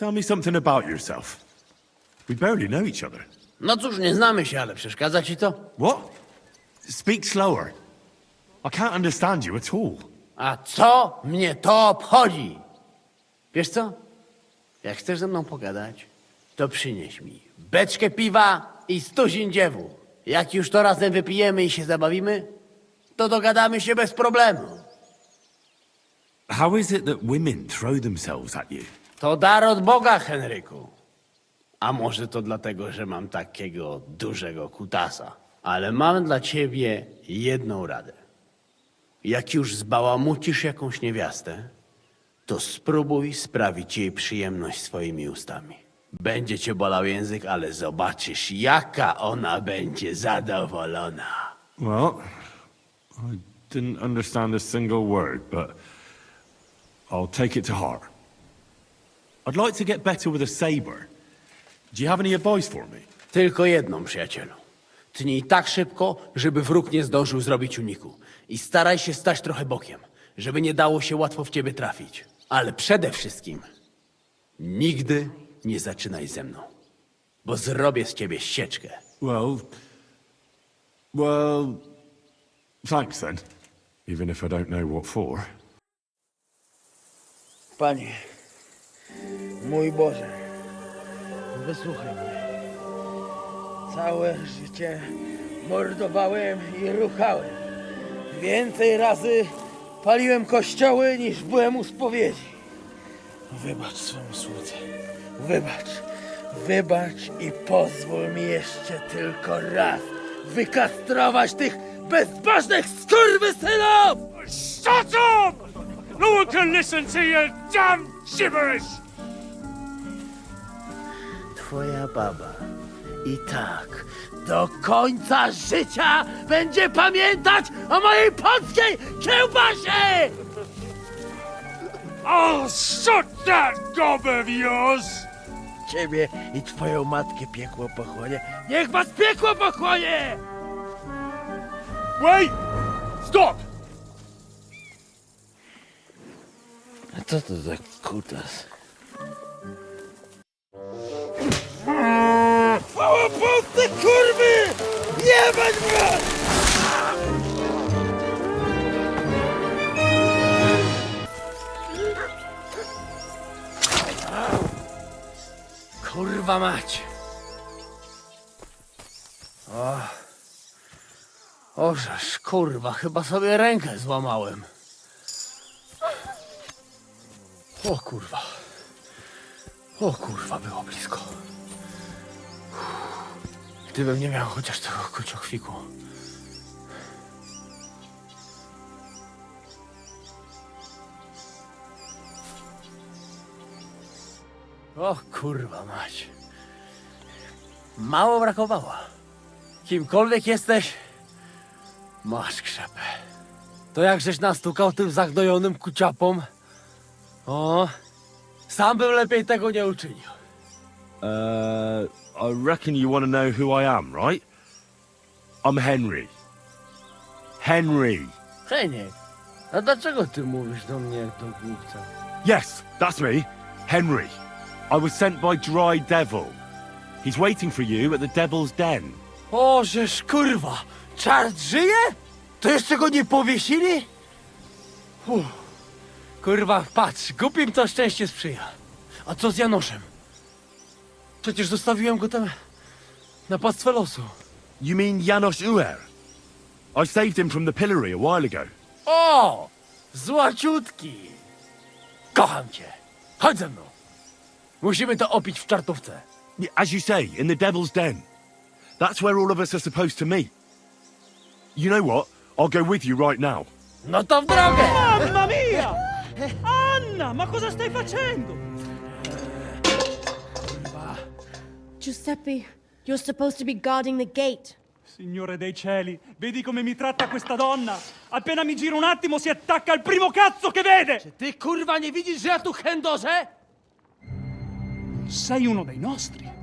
Tell me something about yourself. We barely know each other. No cóż, nie znamy się, ale przeszkadza ci to? What? Speak slower. I can't understand you at all. A co mnie to obchodzi? Wiesz co? Jak chcesz ze mną pogadać, to przynieś mi beczkę piwa i stuzin dziewu. Jak już to razem wypijemy i się zabawimy, to dogadamy się bez problemu. How is it that women throw themselves at you? To dar od Boga, Henryku. A może to dlatego, że mam takiego dużego kutasa. Ale mam dla ciebie jedną radę. Jak już zbałamucisz jakąś niewiastę, to spróbuj sprawić jej przyjemność swoimi ustami. Będzie cię bolał język, ale zobaczysz, jaka ona będzie zadowolona. Well, I didn't understand a single word, but I'll take it to heart. I'd like to get better with a saber. Do you have any advice for me? Tylko jedną, przyjacielu. Tnij tak szybko, żeby wróg nie zdążył zrobić uniku. I staraj się stać trochę bokiem, żeby nie dało się łatwo w ciebie trafić. Ale przede wszystkim nigdy nie zaczynaj ze mną, bo zrobię z ciebie ścieczkę. Well, well, thanks then. Even if I don't know what for. Panie, mój Boże, wysłuchaj mnie. Całe życie mordowałem i ruchałem. Więcej razy paliłem kościoły niż byłem u spowiedzi. Wybacz swemu słudze. Wybacz. Wybacz i pozwól mi jeszcze tylko raz wykastrować tych bezbożnych skurwysynów! Shut up! No one can listen to your damn gibberish! Twoja baba i tak do końca życia będzie pamiętać o mojej polskiej kiełbasie! I'll shut that gob of yours! Ciebie i twoją matkę piekło pochłonie. Niech was piekło pochłonie! Wait! Stop! A co to za kutas? Chwała Polsce, kurwy! Jebać was! Kurwa mać. O. Ożeż, kurwa, chyba sobie rękę złamałem. O kurwa. O kurwa, było blisko. Gdybym nie miał chociaż tego kociochwiku. O kurwa mać. Mało brakowało. Kimkolwiek jesteś, masz krzepę. To jak żeś nastukał tym zagnojonym kuciapom? O, sam bym lepiej tego nie uczynił. Uh, I reckon you want to know who I am, right? I'm Henry. Henry. Heniek, a dlaczego ty mówisz do mnie jak do głupca? Yes, that's me. Henry. I was sent by Dry Devil. He's waiting for you at the Devil's Den. O, żeż kurwa, czart żyje? To jeszcze go nie powiesili? Uff. Kurwa, patrz, głupim to szczęście sprzyja. A co z Janoszem? Przecież zostawiłem go tam na pastwę losu. You mean Janos Uer? I saved him from the pillory a while ago. O! Złaciutki! Kocham cię. Chodź ze mną. Musimy to opić w czartówce. As you say, in the Devil's Den. That's where all of us are supposed to meet. You know what? I'll go with you right now. No to w drogę! Mamma mia! Anna, ma cosa stai facendo? Giuseppe, you're supposed to be guarding the gate. Signore dei cieli, vedi come mi tratta questa donna? Appena mi giro un attimo si attacca al primo cazzo che vede! Ty kurwa nie widzisz, że ja tu chędożę? Sei uno dei nostri.